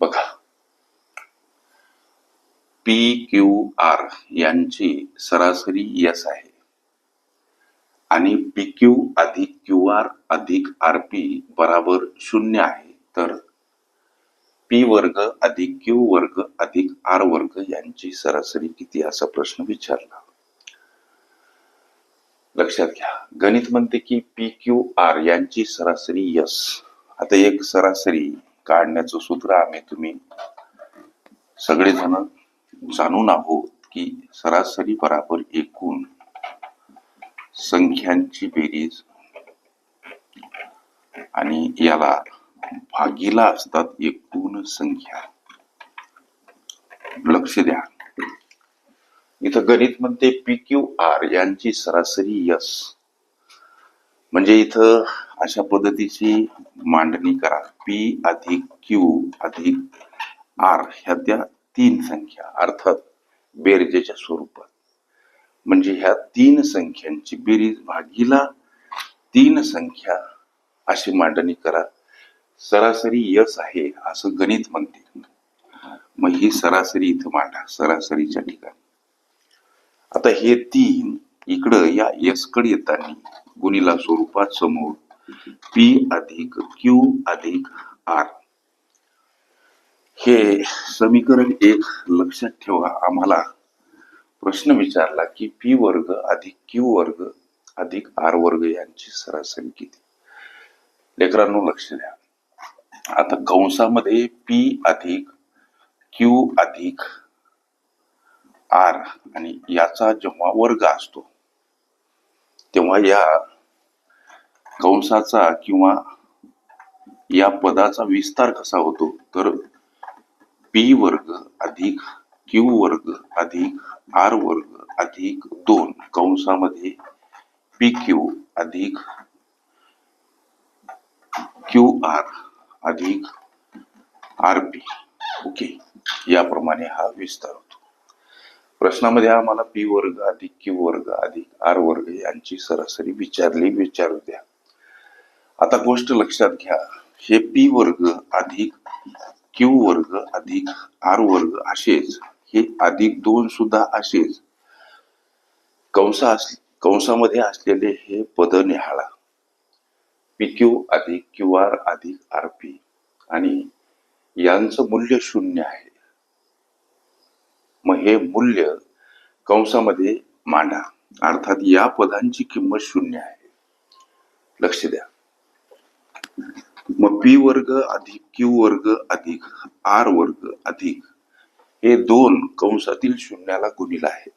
बघा. P Q R यांची सरासरी यस आहे. आणि पी क्यू अधिक क्यू आर अधिक आर पी बराबर शून्य आहे. तर पी वर्ग अधिक क्यू वर्ग अधिक आर वर्ग यांची सरासरी किती असा प्रश्न विचारला. लक्षात घ्या. गणित म्हणते की पी क्यू आर यांची सरासरी यस. आता एक सरासरी काढण्याचं सूत्र आम्ही तुम्ही सगळेजण जाणून आहोत की सरासरी बराबर एकूण संख्यांची बेरीज आणि याला भागीला असतात एकूण संख्या. लक्ष द्या. इथं गणित म्हणते पी क्यू आर यांची सरासरी यस. म्हणजे इथं अशा पद्धतीची मांडणी करा. पी अधिक क्यू अधिक आर ह्या त्या तीन संख्या अर्थात बेरजेच्या स्वरूपात. म्हणजे ह्या तीन संख्यांची बेरीज भागीला तीन संख्या अशी मांडणी करा. सरासरी यस आहे असं गणित म्हणते. मग ही सरासरी इथं मांडा सरासरीच्या ठिकाणी. आता हे तीन इकडं या यसकडे येताना गुणीला स्वरूपात समोर पी अधिक क्यू अधिक आर हे समीकरण एक लक्षात ठेवा. आम्हाला प्रश्न विचारला की पी वर्ग अधिक क्यू वर्ग अधिक आर वर्ग यांची सरासरी किती? लेकरांनो लक्ष द्या. आता कंसामध्ये पी अधिक क्यू अधिक आर आणि याचा जेव्हा वर्ग असतो तेव्हा या कंसाचा किंवा या पदाचा विस्तार कसा होतो? तर पी वर्ग अधिक क्यू वर्ग अधिक आर वर्ग अधिक दोन. कंसामध्ये पी क्यू अधिक क्यू आर अधिक आर पी ओके याप्रमाणे हा विस्तार होतो. प्रश्नामध्ये आम्हाला पी वर्ग अधिक क्यू वर्ग अधिक आर वर्ग यांची सरासरी विचारली विचारू द्या. आता गोष्ट लक्षात घ्या. हे पी वर्ग अधिक क्यू वर्ग अधिक आर वर्ग असेच हे अधिक दोन सुद्धा असेच. कंसा कंसामध्ये असलेले हे पद निहाळा. पी क्यू अधिक क्यू आर अधिक आर पी. आणि यांचं मूल्य शून्य आहे. मग हे मूल्य कंसामध्ये मांडा. अर्थात या पदांची किंमत शून्य आहे. लक्ष द्या. मग पी वर्ग अधिक क्यू वर्ग अधिक आर वर्ग अधिक हे दोन कंसातील शून्याला गुणिला आहेत.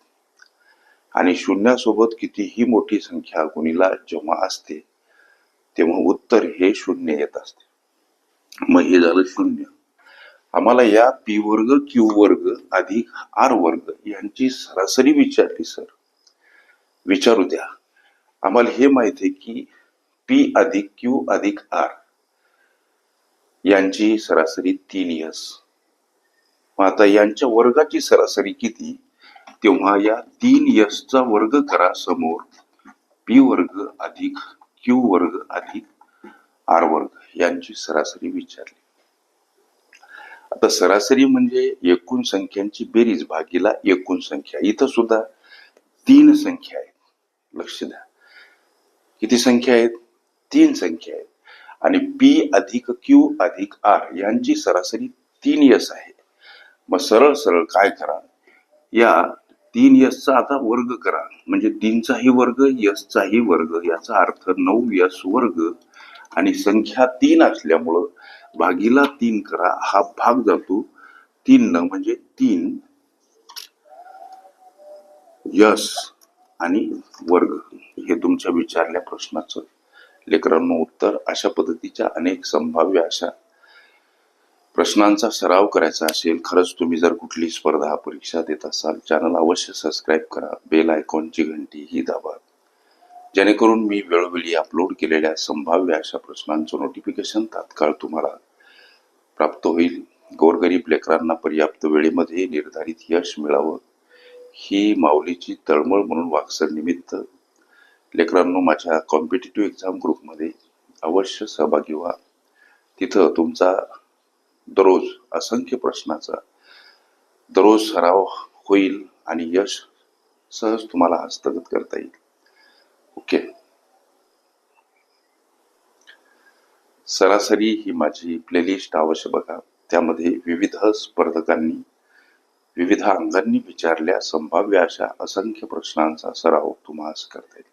आणि शून्यासोबत कितीही मोठी संख्या गुणिला जेव्हा असते तेव्हा उत्तर हे शून्य येत असते. मग हे झालं शून्य. आम्हाला या पी वर्ग क्यू वर्ग अधिक आर वर्ग यांची सरासरी विचारली सर. विचारू द्या. आम्हाला हे माहिती आहे की पी अधिक क्यू अधिक आर यांची सरासरी तीन यस. मग आता यांच्या वर्गाची सरासरी किती? तेव्हा या तीन यसचा वर्ग करा समोर. पी वर्ग अधिक क्यू वर्ग अधिक आर वर्ग यांची सरासरी विचारली. आता सरासरी म्हणजे एकूण संख्यांची बेरीज भागीला एकूण संख्या. इथं सुद्धा तीन संख्या आहेत. लक्ष द्या. किती संख्या आहेत? तीन संख्या आहेत. आणि पी अधिक क्यू अधिक आर यांची सरासरी तीन यस आहे. मग सरळ सरळ काय करा? या तीन यसचा आता वर्ग करा. म्हणजे तीनचाही वर्ग यसचाही वर्ग याचा अर्थ नऊ यस वर्ग. आणि संख्या तीन असल्यामुळं भागीला तीन करा. हा भाग जातो तीन न म्हणजे तीन यस आणि वर्ग. हे तुमच्या विचारल्या प्रश्नाचं लेकरांनो उत्तर अशा पद्धतीच्या अनेक संभाव्य अशा प्रश्नांचा सराव करायचा असेल खरंच तुम्ही जर कुठली स्पर्धा परीक्षा देत असाल चॅनल अवश्य सबस्क्राईब करा बेल आयकॉनची घंटी ही दाबा. जेणेकरून मी वेळोवेळी अपलोड केलेल्या संभाव्य अशा प्रश्नांचं नोटिफिकेशन तात्काळ तुम्हाला प्राप्त होईल. गोरगरीब लेकरांना पर्याप्त वेळेमध्ये निर्धारित यश मिळावं ही माऊलीची तळमळ म्हणून वाक्सर निमित्त लेकरांनो माझ्या कॉम्पिटेटिव्ह एक्झाम ग्रुपमध्ये अवश्य सहभागी व्हा. तिथं तुमचा दररोज असंख्य प्रश्नाचा दररोज सराव होईल आणि यश सहज तुम्हाला हस्तगत करता येईल. ओके? सरासरी ही माझी प्लेलिस्ट अवश्य बघा. त्यामध्ये विविध स्पर्धकांनी विविध अंगांनी विचारल्या संभाव्य अशा असंख्य प्रश्नांचा सराव तुम्हाला करता येईल.